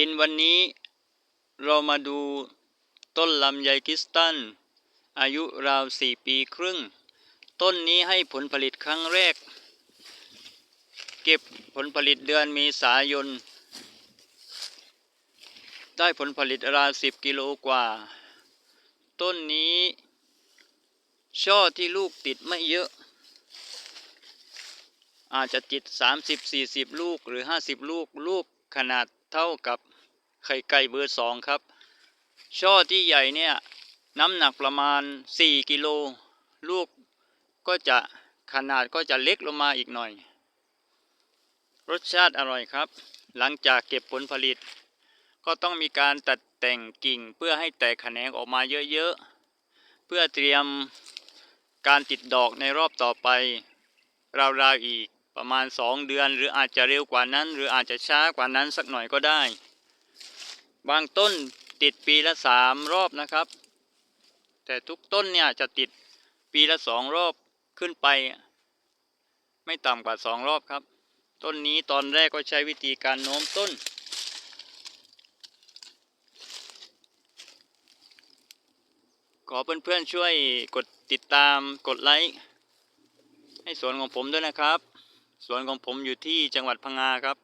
ยินวันนี้เรามาดูต้นลำไยคริสตัน อายุราวสี่ปีครึ่ง ต้นนี้ให้ผลผลิตครั้งแรก เก็บผลผลิตเดือนเมษายน ได้ผลผลิตราวสิบกิโลกว่า ต้นนี้ ช่อที่ลูกติดไม่เยอะ อาจจะติด 30-40 ลูกหรือ 50 ลูก ลูกขนาด เท่ากับไข่ไก่เบอร์สองครับ ช่อที่ใหญ่เนี่ยน้ำหนักประมาณ 4 กิโล ลูกก็จะขนาดก็จะเล็กลงมาอีกหน่อย รสชาติอร่อยครับ หลังจากเก็บผลผลิต ก็ต้องมีการตัดแต่งกิ่งเพื่อให้แตกแขนงออกมาเยอะๆ เพื่อเตรียมการติดดอกในรอบต่อไปราวๆอีก ประมาณ 2 เดือน หรืออาจจะเร็วกว่านั้น หรืออาจจะช้ากว่านั้นสักหน่อยก็ได้ บางต้นติดปีละสามรอบนะครับ แต่ทุกต้นเนี่ยจะติดปีละสองรอบขึ้นไป ไม่ต่ำกว่าสองรอบครับ ต้นนี้ตอนแรกก็ใช้วิธีการโน้มต้นขอเพื่อนๆช่วยกดติดตามกดไลค์ให้สวนของผมด้วยนะครับ สวนของผมอยู่ที่จังหวัดพังงาครับ